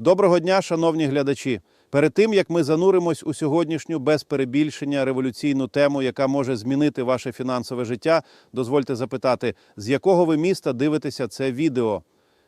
Доброго дня, шановні глядачі. Перед тим як ми зануримось у сьогоднішню без перебільшення революційну тему, яка може змінити ваше фінансове життя, дозвольте запитати, з якого ви міста дивитеся це відео.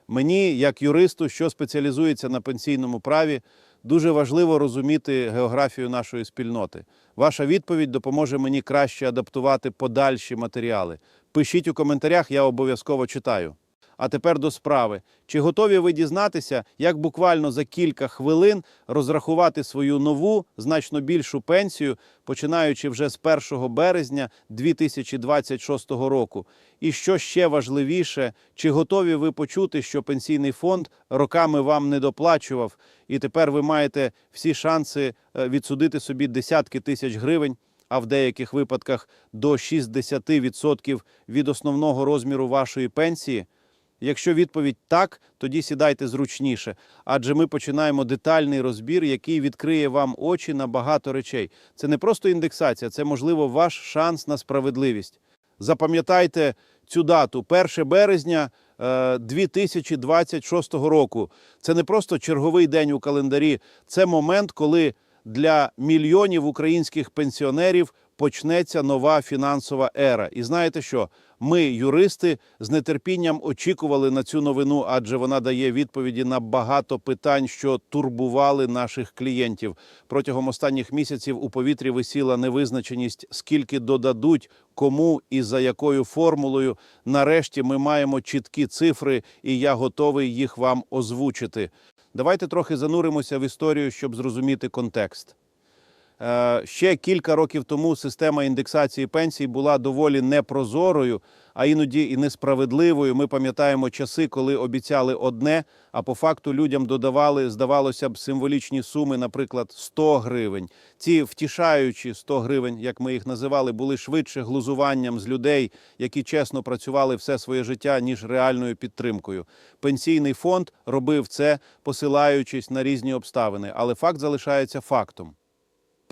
Мені, як юристу, що спеціалізується на пенсійному праві, дуже важливо розуміти географію нашої спільноти. Ваша відповідь допоможе мені краще адаптувати подальші матеріали. Пишіть у коментарях, я обов'язково читаю. А тепер до справи. Чи готові ви дізнатися, як буквально за кілька хвилин розрахувати свою нову, значно більшу пенсію, починаючи вже з 1 березня 2026 року? І що ще важливіше, чи готові ви почути, що пенсійний фонд роками вам не доплачував, і тепер ви маєте всі шанси е, відсудити собі десятки тисяч гривень? а в деяких випадках до 60% від основного розміру вашої пенсії? Якщо відповідь так, тоді сідайте зручніше, адже ми починаємо детальний розбір, який відкриє вам очі на багато речей. Це не просто індексація, це можливо ваш шанс на справедливість. Запам'ятайте цю дату 1 березня е, 2026 року. Це не просто черговий день у календарі, це момент, коли для мільйонів українських пенсіонерів почнеться нова фінансова ера. І знаєте що? Ми, юристи, з нетерпінням очікували на цю новину, адже вона дає відповіді на багато питань, що турбували наших клієнтів. Протягом останніх місяців у повітрі висіла невизначеність, скільки додадуть, кому і за якою формулою. Нарешті ми маємо чіткі цифри, і я готовий їх вам озвучити. Давайте трохи зануримося в історію, щоб зрозуміти контекст. Е, Ще кілька років тому система індексації пенсій була доволі непрозорою, а іноді і несправедливою. Ми пам'ятаємо часи, коли обіцяли одне, а по факту людям додавали, здавалося б, символічні суми, наприклад, 100 гривень. Ці втішаючі 100 гривень, як ми їх називали, були швидше глузуванням з людей, які чесно працювали все своє життя, ніж реальною підтримкою. Пенсійний фонд робив це, посилаючись на різні обставини, але факт залишається фактом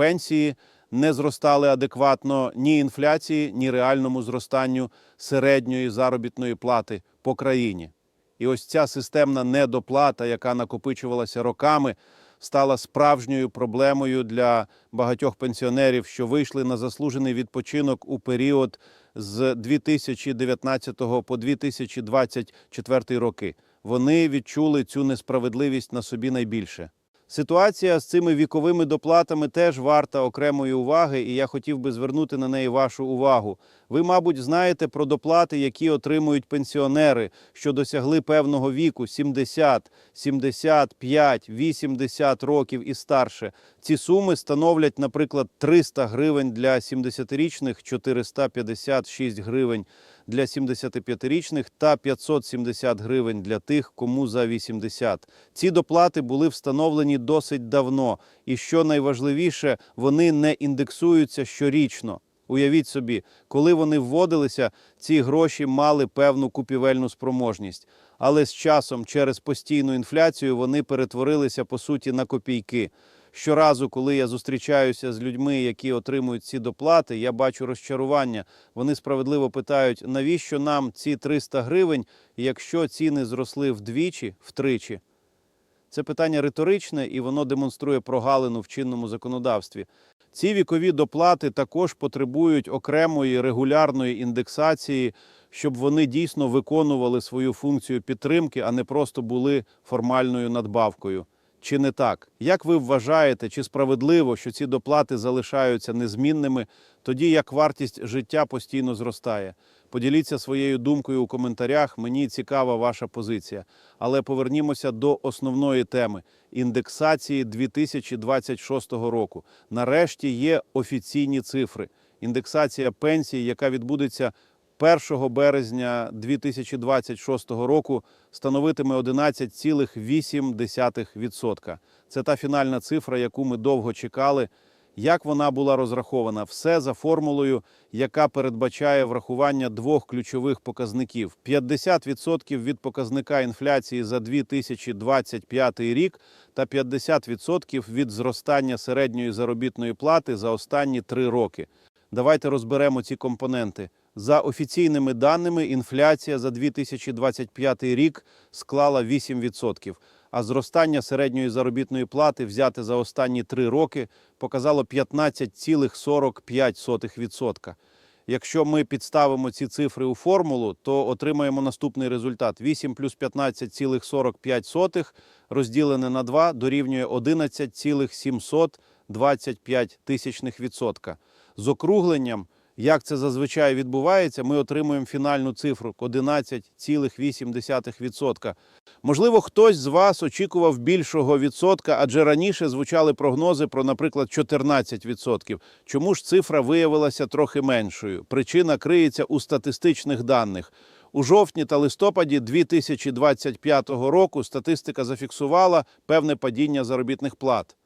пенсії не зростали адекватно ні інфляції, ні реальному зростанню середньої заробітної плати по країні. І ось ця системна недоплата, яка накопичувалася роками, стала справжньою проблемою для багатьох пенсіонерів, що вийшли на заслужений відпочинок у період з 2019 по 2024 роки. Вони відчули цю несправедливість на собі найбільше. Ситуація з цими віковими доплатами теж варта окремої уваги, і я хотів би звернути на неї вашу увагу. Ви, мабуть, знаєте про доплати, які отримують пенсіонери, що досягли певного віку 70, 75, 80 років і старше. Ці суми становлять, наприклад, 300 гривень для 70-річних, 456 гривень для 75-річних та 570 гривень для тих, кому за 80. Ці доплати були встановлені досить давно, і що найважливіше, вони не індексуються щорічно. Уявіть собі, коли вони вводилися, ці гроші мали певну купівельну спроможність. Але з часом, через постійну інфляцію, вони перетворилися по суті на копійки. Щоразу, коли я зустрічаюся з людьми, які отримують ці доплати, я бачу розчарування. Вони справедливо питають, навіщо нам ці 300 гривень, якщо ціни зросли вдвічі, втричі. Це питання риторичне і воно демонструє прогалину в чинному законодавстві. Ці вікові доплати також потребують окремої регулярної індексації, щоб вони дійсно виконували свою функцію підтримки, а не просто були формальною надбавкою. Чи не так? Як ви вважаєте, чи справедливо, що ці доплати залишаються незмінними, тоді як вартість життя постійно зростає? Поділіться своєю думкою у коментарях. Мені цікава ваша позиція. Але повернімося до основної теми індексації 2026 року. Нарешті є офіційні цифри. Індексація пенсії, яка відбудеться 1 березня 2026 року, становитиме 11,8%. Це та фінальна цифра, яку ми довго чекали. Як вона була розрахована? Все за формулою, яка передбачає врахування двох ключових показників: 50% від показника інфляції за 2025 рік та 50% від зростання середньої заробітної плати за останні три роки. Давайте розберемо ці компоненти. За офіційними даними, інфляція за 2025 рік склала 8%. а зростання середньої заробітної плати взяте за останні три роки показало 15,45%. Якщо ми підставимо ці цифри у формулу, то отримаємо наступний результат: 8 плюс 15,45 розділене на 2 дорівнює 11,725 тисячних відсотка. З округленням, як це зазвичай відбувається, ми отримуємо фінальну цифру 11,8%. Можливо, хтось з вас очікував більшого відсотка, адже раніше звучали прогнози про, наприклад, 14%. Чому ж цифра виявилася трохи меншою? Причина криється у статистичних даних. У жовтні та листопаді 2025 року статистика зафіксувала певне падіння заробітних плат.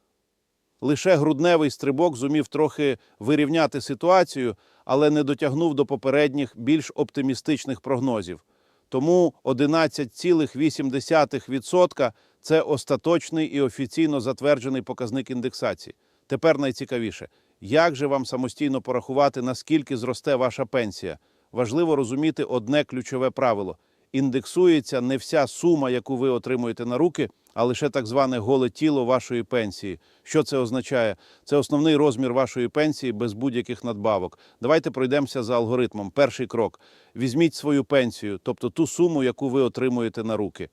Лише грудневий стрибок зумів трохи вирівняти ситуацію, але не дотягнув до попередніх більш оптимістичних прогнозів. Тому 11,8% – це остаточний і офіційно затверджений показник індексації. Тепер найцікавіше, як же вам самостійно порахувати, наскільки зросте ваша пенсія? Важливо розуміти одне ключове правило: індексується не вся сума, яку ви отримуєте на руки, а лише так зване голе тіло вашої пенсії. Що це означає? Це основний розмір вашої пенсії без будь-яких надбавок. Давайте пройдемося за алгоритмом. Перший крок: візьміть свою пенсію, тобто ту суму, яку ви отримуєте на руки.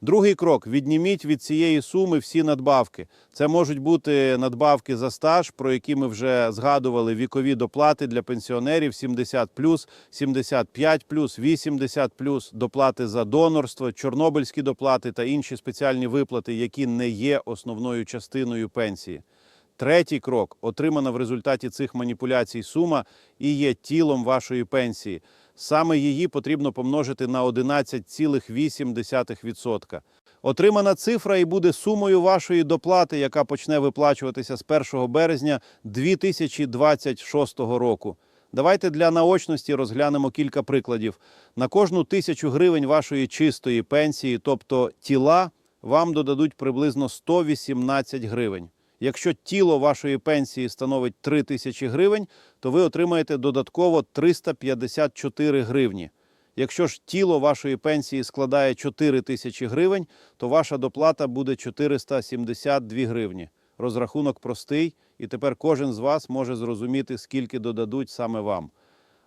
Другий крок: відніміть від цієї суми всі надбавки. Це можуть бути надбавки за стаж, про які ми вже згадували, вікові доплати для пенсіонерів 70 75 80 доплати за донорство, чорнобильські доплати та інші спеціальні виплати, які не є основною частиною пенсії. Третій крок отримана в результаті цих маніпуляцій сума і є тілом вашої пенсії. Саме її потрібно помножити на 11,8%. Отримана цифра і буде сумою вашої доплати, яка почне виплачуватися з 1 березня 2026 року. Давайте для наочності розглянемо кілька прикладів. На кожну тисячу гривень вашої чистої пенсії, тобто тіла, вам додадуть приблизно 118 гривень. Якщо тіло вашої пенсії становить 3 тисячі гривень, то ви отримаєте додатково 354 гривні. Якщо ж тіло вашої пенсії складає 4 тисячі гривень, то ваша доплата буде 472 гривні. Розрахунок простий, і тепер кожен з вас може зрозуміти, скільки додадуть саме вам.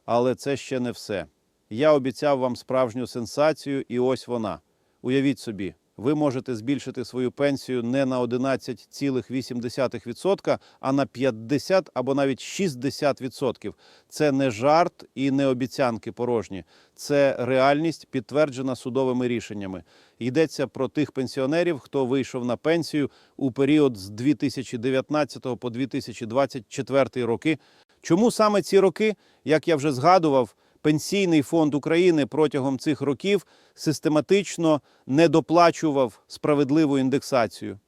Але це ще не все. Я обіцяв вам справжню сенсацію, і ось вона. Уявіть собі, ви можете збільшити свою пенсію не на 11,8%, а на 50 або навіть 60%. Це не жарт і не обіцянки порожні. Це реальність, підтверджена судовими рішеннями. Йдеться про тих пенсіонерів, хто вийшов на пенсію у період з 2019 по 2024 роки. Чому саме ці роки, як я вже згадував, Пенсійний фонд України протягом цих років систематично не доплачував справедливу індексацію.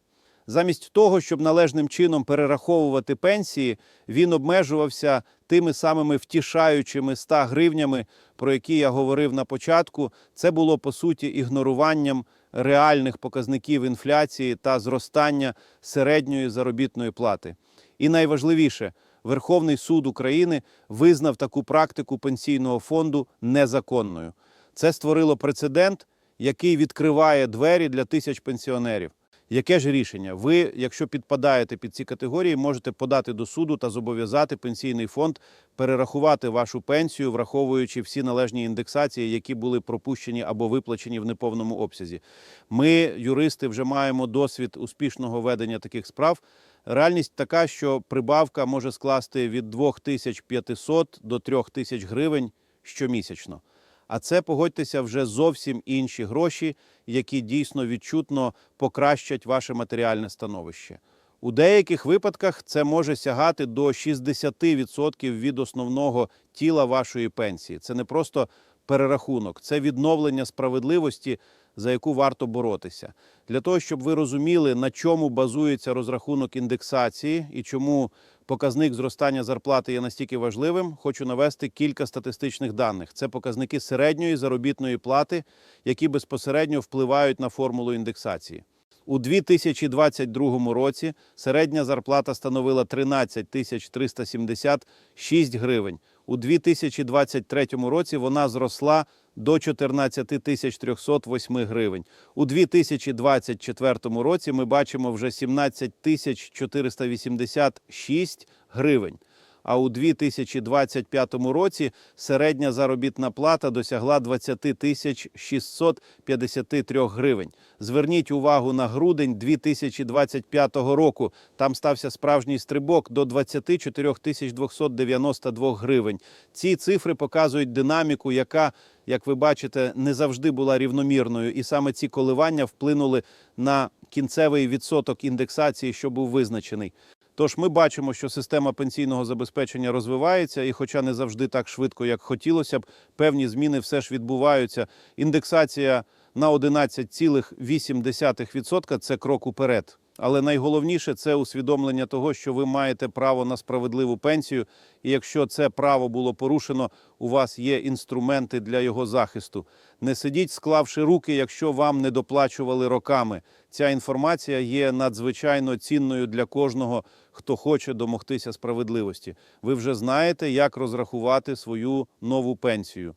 Замість того, щоб належним чином перераховувати пенсії, він обмежувався тими самими втішаючими 100 гривнями, про які я говорив на початку. Це було по суті ігноруванням реальних показників інфляції та зростання середньої заробітної плати. І найважливіше, Верховний суд України визнав таку практику пенсійного фонду незаконною. Це створило прецедент, який відкриває двері для тисяч пенсіонерів. Яке ж рішення? Ви, якщо підпадаєте під ці категорії, можете подати до суду та зобов'язати пенсійний фонд перерахувати вашу пенсію, враховуючи всі належні індексації, які були пропущені або виплачені в неповному обсязі. Ми, юристи, вже маємо досвід успішного ведення таких справ. Реальність така, що прибавка може скласти від 2500 до 3000 гривень щомісячно. А це, погодьтеся, вже зовсім інші гроші, які дійсно відчутно покращать ваше матеріальне становище. У деяких випадках це може сягати до 60% від основного тіла вашої пенсії. Це не просто перерахунок, це відновлення справедливості, за яку варто боротися. Для того, щоб ви розуміли, на чому базується розрахунок індексації і чому показник зростання зарплати є настільки важливим, хочу навести кілька статистичних даних. Це показники середньої заробітної плати, які безпосередньо впливають на формулу індексації. У 2022 році середня зарплата становила 13 тисяч 376 гривень. У 2023 році вона зросла до 14 тисяч 308 гривень. У 2024 році ми бачимо вже 17 тисяч 486 гривень. А у 2025 році середня заробітна плата досягла 20 тисяч 653 гривень. Зверніть увагу на грудень 2025 року. Там стався справжній стрибок до 24 тисяч 292 гривень. Ці цифри показують динаміку, яка, як ви бачите, не завжди була рівномірною. І саме ці коливання вплинули на кінцевий відсоток індексації, що був визначений. Тож ми бачимо, що система пенсійного забезпечення розвивається, і, хоча не завжди так швидко, як хотілося б, певні зміни все ж відбуваються. Індексація на 11,8% – це крок уперед. Але найголовніше це усвідомлення того, що ви маєте право на справедливу пенсію, і якщо це право було порушено, у вас є інструменти для його захисту. Не сидіть, склавши руки, якщо вам не доплачували роками. Ця інформація є надзвичайно цінною для кожного, хто хоче домогтися справедливості. Ви вже знаєте, як розрахувати свою нову пенсію.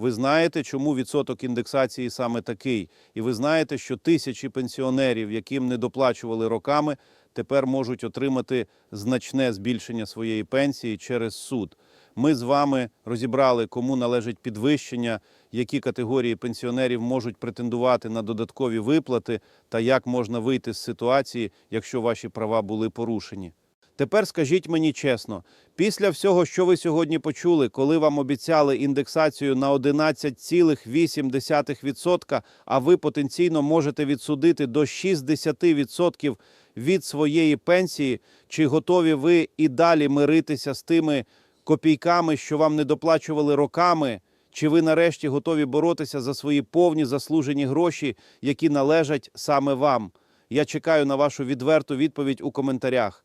Ви знаєте, чому відсоток індексації саме такий, і ви знаєте, що тисячі пенсіонерів, яким не доплачували роками, тепер можуть отримати значне збільшення своєї пенсії через суд. Ми з вами розібрали, кому належить підвищення, які категорії пенсіонерів можуть претендувати на додаткові виплати, та як можна вийти з ситуації, якщо ваші права були порушені. Тепер скажіть мені чесно, після всього, що ви сьогодні почули, коли вам обіцяли індексацію на 11,8%, а ви потенційно можете відсудити до 60% від своєї пенсії, чи готові ви і далі миритися з тими копійками, що вам не доплачували роками? Чи ви нарешті готові боротися за свої повні заслужені гроші, які належать саме вам? Я чекаю на вашу відверту відповідь у коментарях.